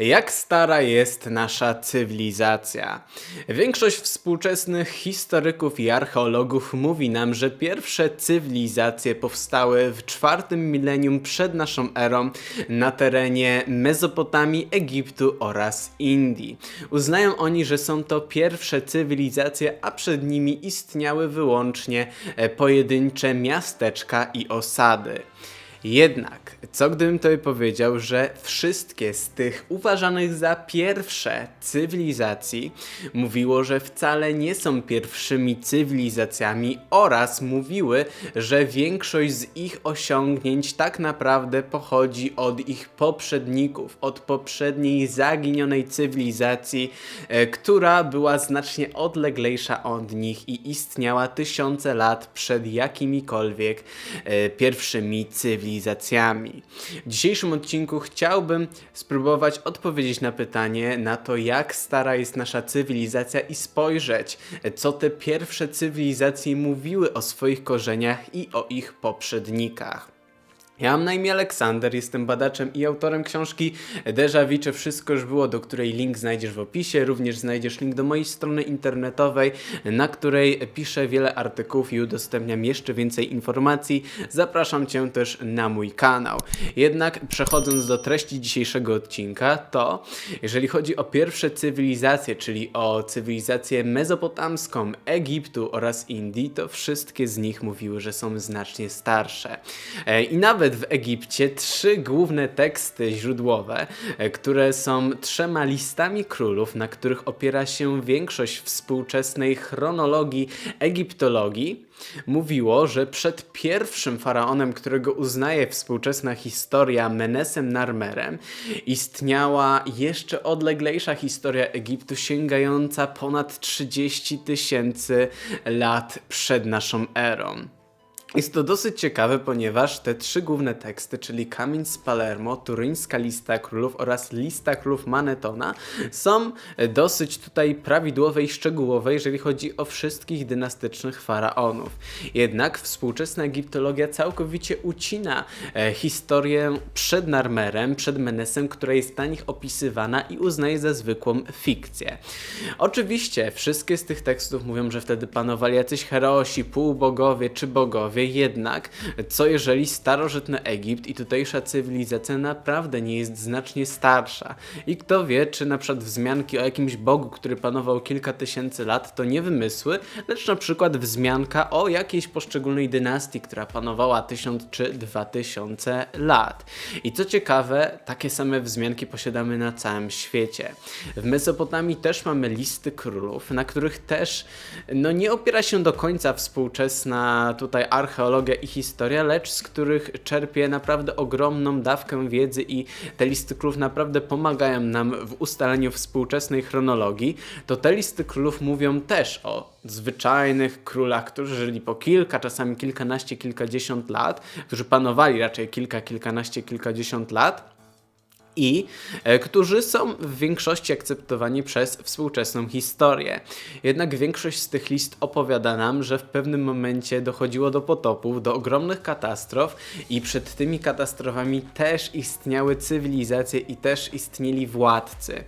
Jak stara jest nasza cywilizacja? Większość współczesnych historyków i archeologów mówi nam, że pierwsze cywilizacje powstały w czwartym milenium przed naszą erą na terenie Mezopotamii, Egiptu oraz Indii. Uznają oni, że są to pierwsze cywilizacje, a przed nimi istniały wyłącznie pojedyncze miasteczka i osady. Jednak, co gdybym tobie powiedział, że wszystkie z tych uważanych za pierwsze cywilizacji mówiło, że wcale nie są pierwszymi cywilizacjami oraz mówiły, że większość z ich osiągnięć tak naprawdę pochodzi od ich poprzedników, od poprzedniej zaginionej cywilizacji, e, która była znacznie odleglejsza od nich i istniała tysiące lat przed jakimikolwiek e, pierwszymi cywilizacjami cywilizacjami. W dzisiejszym odcinku chciałbym spróbować odpowiedzieć na pytanie na to, jak stara jest nasza cywilizacja i spojrzeć, co te pierwsze cywilizacje mówiły o swoich korzeniach i o ich poprzednikach. Ja mam na imię Aleksander, jestem badaczem i autorem książki Deja Vu, wszystko już było, do której link znajdziesz w opisie. Również znajdziesz link do mojej strony internetowej, na której piszę wiele artykułów i udostępniam jeszcze więcej informacji. Zapraszam Cię też na mój kanał. Jednak przechodząc do treści dzisiejszego odcinka, to jeżeli chodzi o pierwsze cywilizacje, czyli o cywilizację mezopotamską, Egiptu oraz Indii, to wszystkie z nich mówiły, że są znacznie starsze. E, I nawet nawet w Egipcie trzy główne teksty źródłowe, e, które są trzema listami królów, na których opiera się większość współczesnej chronologii egiptologii, mówiło, że przed pierwszym faraonem, którego uznaje współczesna historia Menesem Narmerem, istniała jeszcze odleglejsza historia Egiptu sięgająca ponad 30 tysięcy lat przed naszą erą. Jest to dosyć ciekawe, ponieważ te trzy główne teksty, czyli Kamień z Palermo, Turyńska Lista Królów oraz Lista Królów Manetona, są dosyć tutaj prawidłowe i szczegółowe, jeżeli chodzi o wszystkich dynastycznych faraonów. Jednak współczesna egiptologia całkowicie ucina e, historię przed Narmerem, przed Menesem, która jest na nich opisywana i uznaje za zwykłą fikcję. Oczywiście wszystkie z tych tekstów mówią, że wtedy panowali jacyś herosi, półbogowie czy bogowie, jednak, co jeżeli starożytny Egipt i tutejsza cywilizacja naprawdę nie jest znacznie starsza? I kto wie, czy na przykład wzmianki o jakimś bogu, który panował kilka tysięcy lat, to nie wymysły, lecz na przykład wzmianka o jakiejś poszczególnej dynastii, która panowała tysiąc czy dwa tysiące lat. I co ciekawe, takie same wzmianki posiadamy na całym świecie. W Mesopotamii też mamy listy królów, na których też no nie opiera się do końca współczesna tutaj archeologia, archeologia i historia, lecz z których czerpię naprawdę ogromną dawkę wiedzy i te listy królów naprawdę pomagają nam w ustaleniu współczesnej chronologii, to te listy królów mówią też o zwyczajnych królach, którzy żyli po kilka, czasami kilkanaście, kilkadziesiąt lat, którzy panowali raczej kilka, kilkanaście, kilkadziesiąt lat i e, którzy są w większości akceptowani przez współczesną historię. Jednak większość z tych list opowiada nam, że w pewnym momencie dochodziło do potopów, do ogromnych katastrof i przed tymi katastrofami też istniały cywilizacje i też istnieli władcy.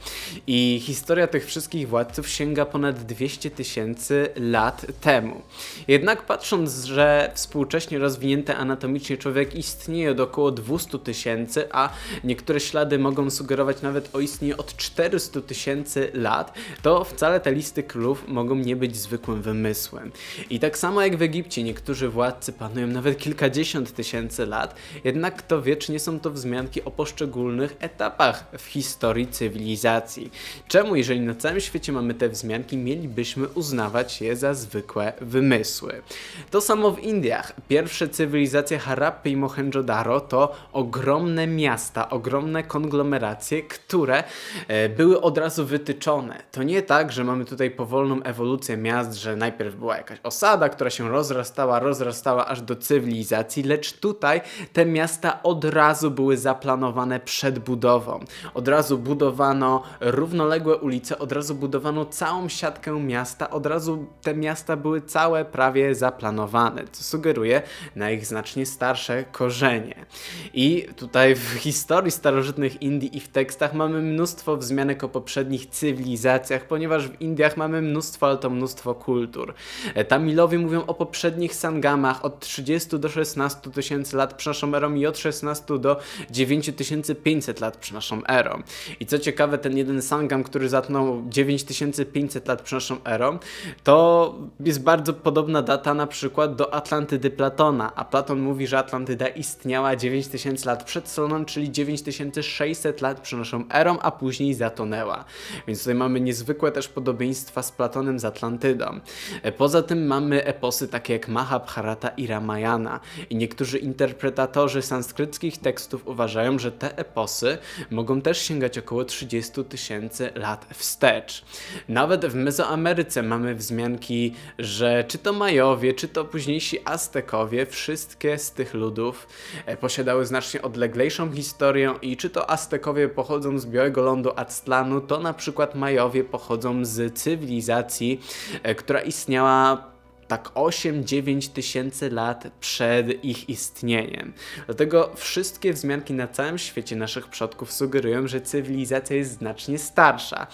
I historia tych wszystkich władców sięga ponad 200 tysięcy lat temu. Jednak patrząc, że współcześnie rozwinięty anatomicznie człowiek istnieje od około 200 tysięcy, a niektóre ślady mogą sugerować nawet o istnieniu od 400 tysięcy lat, to wcale te listy królów mogą nie być zwykłym wymysłem. I tak samo jak w Egipcie niektórzy władcy panują nawet kilkadziesiąt tysięcy lat, jednak kto wie, czy nie są to wzmianki o poszczególnych etapach w historii cywilizacji. Czemu, jeżeli na całym świecie mamy te wzmianki, mielibyśmy uznawać je za zwykłe wymysły? To samo w Indiach. Pierwsze cywilizacje Harappy i Mohenjo-Daro to ogromne miasta, ogromne konglomeracje które e, były od razu wytyczone. To nie tak, że mamy tutaj powolną ewolucję miast, że najpierw była jakaś osada, która się rozrastała, rozrastała aż do cywilizacji, lecz tutaj te miasta od razu były zaplanowane przed budową. Od razu budowano równoległe ulice, od razu budowano całą siatkę miasta, od razu te miasta były całe prawie zaplanowane, co sugeruje na ich znacznie starsze korzenie. I tutaj w historii starożytnej współczesnych Indii i w tekstach mamy mnóstwo wzmianek o poprzednich cywilizacjach, ponieważ w Indiach mamy mnóstwo, ale to mnóstwo kultur. E, Tamilowie mówią o poprzednich Sangamach od 30 do 16 tysięcy lat przed naszą erą i od 16 do 9500 lat przed naszą erą. I co ciekawe, ten jeden Sangam, który zatnął 9500 lat przed naszą erą, to jest bardzo podobna data na przykład do Atlantydy Platona, a Platon mówi, że Atlantyda istniała 9000 lat przed Soloną, czyli 9600 lat przed naszą erą, a później zatonęła. Więc tutaj mamy niezwykłe też podobieństwa z Platonem z Atlantydą. E, Poza tym mamy eposy takie jak Mahabharata i Ramayana i niektórzy interpretatorzy sanskryckich tekstów uważają, że te eposy mogą też sięgać około 30 tysięcy lat wstecz. Nawet w Mezoameryce mamy wzmianki, że czy to Majowie, czy to późniejsi Aztekowie, wszystkie z tych ludów e, posiadały znacznie odleglejszą historię i czy to Aztekowie pochodzą z Białego Lądu Aztlanu, to na przykład Majowie pochodzą z cywilizacji, e, która istniała tak 8-9 tysięcy lat przed ich istnieniem. Dlatego wszystkie wzmianki na całym świecie naszych przodków sugerują, że cywilizacja jest znacznie starsza.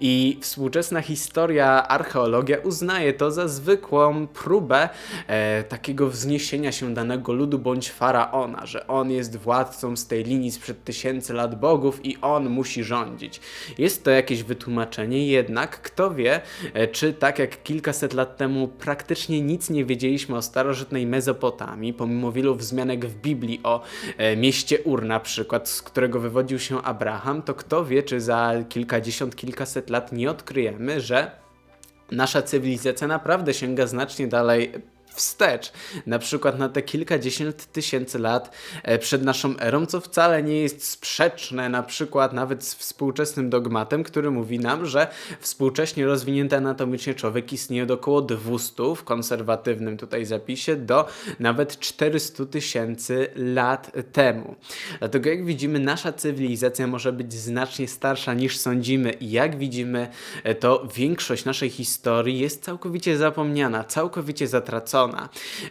I współczesna historia, archeologia uznaje to za zwykłą próbę e, takiego wzniesienia się danego ludu bądź faraona, że on jest władcą z tej linii sprzed tysięcy lat bogów i on musi rządzić. Jest to jakieś wytłumaczenie, jednak kto wie, e, czy tak jak kilkaset lat temu praktycznie nic nie wiedzieliśmy o starożytnej Mezopotamii, pomimo wielu wzmianek w Biblii o e, mieście Ur na przykład, z którego wywodził się Abraham, to kto wie, czy za kilkadziesiąt, kilkaset lat nie odkryjemy, że nasza cywilizacja naprawdę sięga znacznie dalej wstecz, na przykład na te kilkadziesiąt tysięcy lat e, przed naszą erą, co wcale nie jest sprzeczne na przykład nawet z współczesnym dogmatem, który mówi nam, że współcześnie rozwinięty anatomicznie człowiek istnieje od około 200 w konserwatywnym tutaj zapisie do nawet 400 tysięcy lat temu. Dlatego jak widzimy, nasza cywilizacja może być znacznie starsza niż sądzimy i jak widzimy, e, to większość naszej historii jest całkowicie zapomniana, całkowicie zatracona.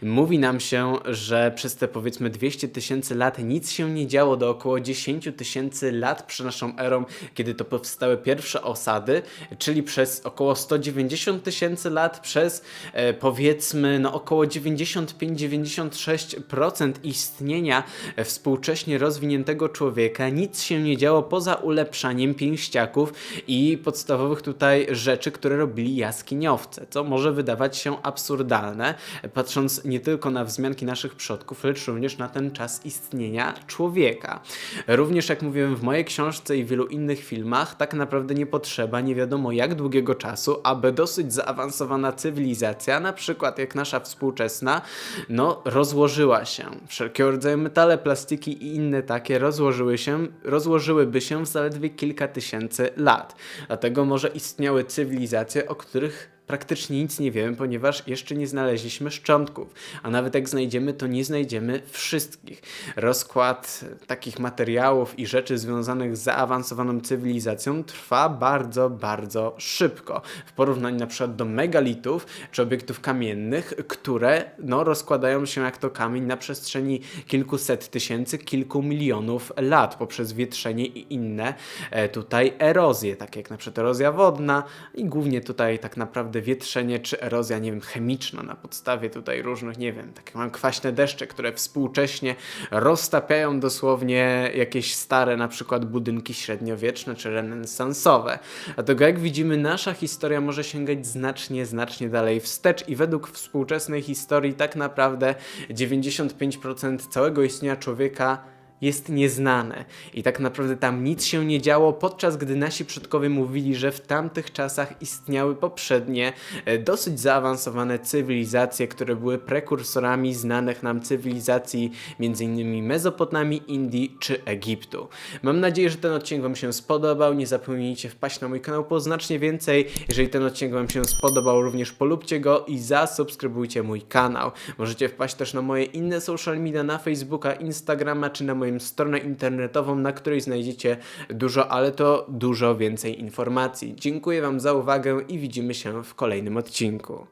Mówi nam się, że przez te powiedzmy 200 tysięcy lat nic się nie działo do około 10 tysięcy lat przed naszą erą, kiedy to powstały pierwsze osady, czyli przez około 190 tysięcy lat, przez e, powiedzmy no około 95-96% istnienia e, współcześnie rozwiniętego człowieka. Nic się nie działo poza ulepszaniem pięściaków i podstawowych tutaj rzeczy, które robili jaskiniowce, co może wydawać się absurdalne, patrząc nie tylko na wzmianki naszych przodków, lecz również na ten czas istnienia człowieka. Również, jak mówiłem w mojej książce i wielu innych filmach, tak naprawdę nie potrzeba nie wiadomo jak długiego czasu, aby dosyć zaawansowana cywilizacja, na przykład jak nasza współczesna, no rozłożyła się. Wszelkiego rodzaju metale, plastiki i inne takie rozłożyły się, rozłożyłyby się w zaledwie kilka tysięcy lat. Dlatego może istniały cywilizacje, o których praktycznie nic nie wiemy, ponieważ jeszcze nie znaleźliśmy szczątków, a nawet jak znajdziemy, to nie znajdziemy wszystkich. Rozkład takich materiałów i rzeczy związanych z zaawansowaną cywilizacją trwa bardzo, bardzo szybko. W porównaniu na przykład do megalitów czy obiektów kamiennych, które no, rozkładają się jak to kamień na przestrzeni kilkuset tysięcy, kilku milionów lat poprzez wietrzenie i inne e, tutaj erozje, takie jak na przykład erozja wodna i głównie tutaj tak naprawdę wietrzenie czy erozja, nie wiem, chemiczna na podstawie tutaj różnych, nie wiem, takie mam kwaśne deszcze, które współcześnie roztapiają dosłownie jakieś stare na przykład budynki średniowieczne czy renesansowe. Dlatego jak widzimy, nasza historia może sięgać znacznie, znacznie dalej wstecz i według współczesnej historii tak naprawdę 95% całego istnienia człowieka jest nieznane i tak naprawdę tam nic się nie działo, podczas gdy nasi przodkowie mówili, że w tamtych czasach istniały poprzednie, e, dosyć zaawansowane cywilizacje, które były prekursorami znanych nam cywilizacji m.in. Mezopotamii, Indii czy Egiptu. Mam nadzieję, że ten odcinek Wam się spodobał. Nie zapomnijcie wpaść na mój kanał po znacznie więcej. Jeżeli ten odcinek Wam się spodobał, również polubcie go i zasubskrybujcie mój kanał. Możecie wpaść też na moje inne social media, na Facebooka, Instagrama czy na moją stronę internetową, na której znajdziecie dużo, ale to dużo więcej informacji. Dziękuję Wam za uwagę i widzimy się w kolejnym odcinku.